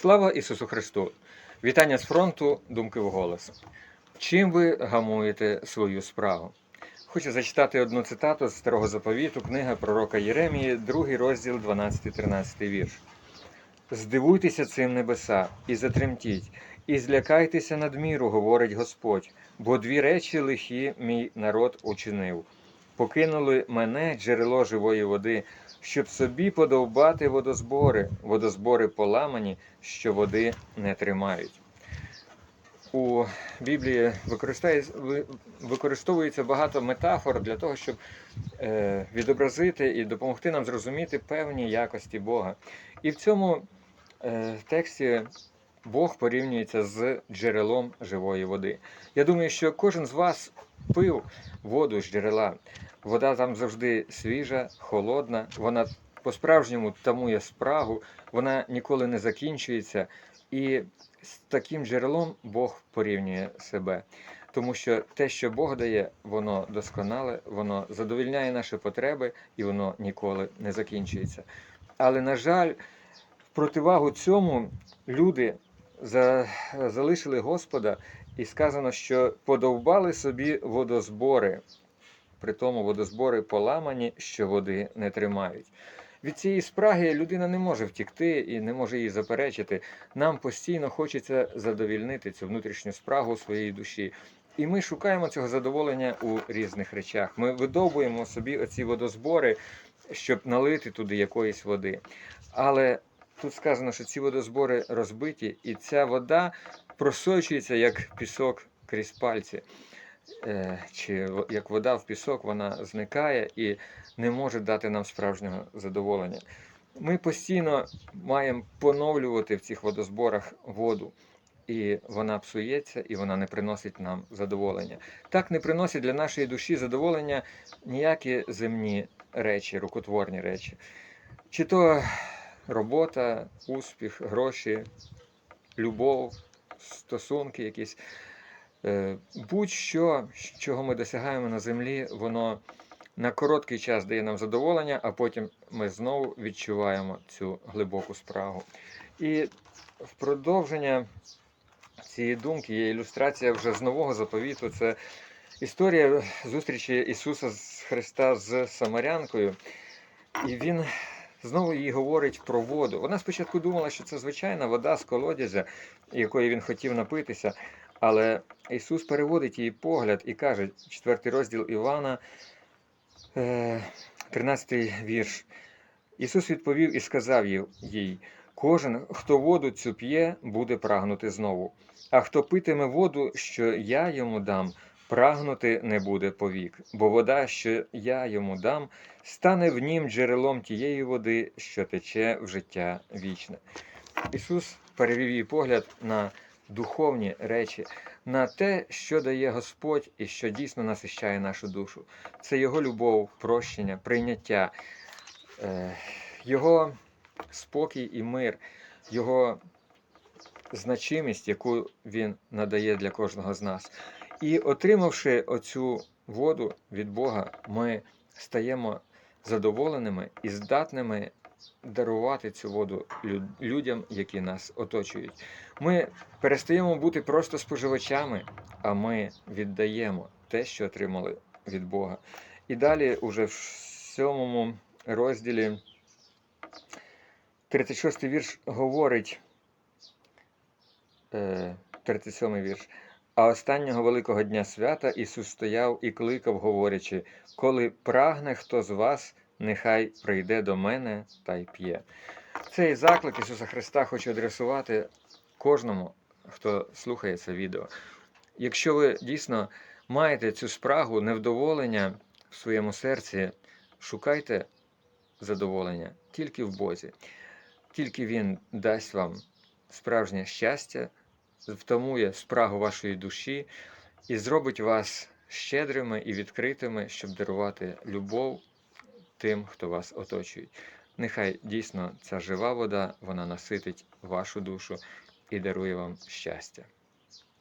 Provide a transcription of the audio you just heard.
Слава Ісусу Христу! Вітання з фронту, думки в голос. Чим ви гамуєте свою справу? Хочу зачитати одну цитату з старого заповіту, книга пророка Єремії, другий розділ, 12-13 вірш. Здивуйтеся цим небеса, і затремтіть, і злякайтеся надміру, говорить Господь, бо дві речі лихі мій народ учинив. Покинули мене джерело живої води, щоб собі подовбати водозбори, водозбори поламані, що води не тримають. У Біблії використовується багато метафор для того, щоб е, відобразити і допомогти нам зрозуміти певні якості Бога. І в цьому е, тексті Бог порівнюється з джерелом живої води. Я думаю, що кожен з вас пив воду з джерела. Вода там завжди свіжа, холодна, вона по-справжньому тамує спрагу, вона ніколи не закінчується. І з таким джерелом Бог порівнює себе. Тому що те, що Бог дає, воно досконале, воно задовільняє наші потреби і воно ніколи не закінчується. Але, на жаль, в противагу цьому люди залишили Господа, і сказано, що подовбали собі водозбори. При тому водозбори поламані, що води не тримають. Від цієї спраги людина не може втікти і не може її заперечити. Нам постійно хочеться задовільнити цю внутрішню спрагу у своїй душі. І ми шукаємо цього задоволення у різних речах. Ми видовбуємо собі оці водозбори, щоб налити туди якоїсь води. Але тут сказано, що ці водозбори розбиті, і ця вода просочується як пісок крізь пальці. Е, Чи як вода в пісок, вона зникає і не може дати нам справжнього задоволення. Ми постійно маємо поновлювати в цих водозборах воду, і вона псується, і вона не приносить нам задоволення. Так не приносять для нашої душі задоволення ніякі земні речі, рукотворні речі. Чи то робота, успіх, гроші, любов, стосунки якісь. Е, Будь-що, чого ми досягаємо на землі, воно на короткий час дає нам задоволення, а потім ми знову відчуваємо цю глибоку спрагу. І в продовження цієї думки є ілюстрація вже з нового заповіту. Це історія зустрічі Ісуса Христа з Самарянкою. І він знову їй говорить про воду. Вона спочатку думала, що це звичайна вода з колодязя, якої він хотів напитися. Але Ісус переводить її погляд і каже, 4 розділ Івана, е, 13 вірш. Ісус відповів і сказав їй: Кожен, хто воду цю п'є, буде прагнути знову. А хто питиме воду, що я йому дам, прагнути не буде повік, бо вода, що я йому дам, стане в нім джерелом тієї води, що тече в життя вічне. Ісус перевів її погляд на духовні речі, на те, що дає Господь і що дійсно насищає нашу душу. Це Його любов, прощення, прийняття, е, Його спокій і мир, Його значимість, яку Він надає для кожного з нас. І отримавши оцю воду від Бога, ми стаємо задоволеними і здатними дарувати цю воду людям, які нас оточують. Ми перестаємо бути просто споживачами, а ми віддаємо те, що отримали від Бога. І далі, уже в сьомому розділі, 36 вірш говорить, е, 37 вірш. А останнього великого дня свята Ісус стояв і кликав, говорячи: Коли прагне хто з вас, нехай прийде до мене та й п'є. Цей заклик Ісуса Христа хочу адресувати кожному, хто слухає це відео. Якщо ви дійсно маєте цю спрагу, невдоволення в своєму серці, шукайте задоволення тільки в Бозі. Тільки Він дасть вам справжнє щастя, втамує спрагу вашої душі і зробить вас щедрими і відкритими, щоб дарувати любов тим, хто вас оточує. Нехай дійсно ця жива вода вона наситить вашу душу і дарує вам щастя.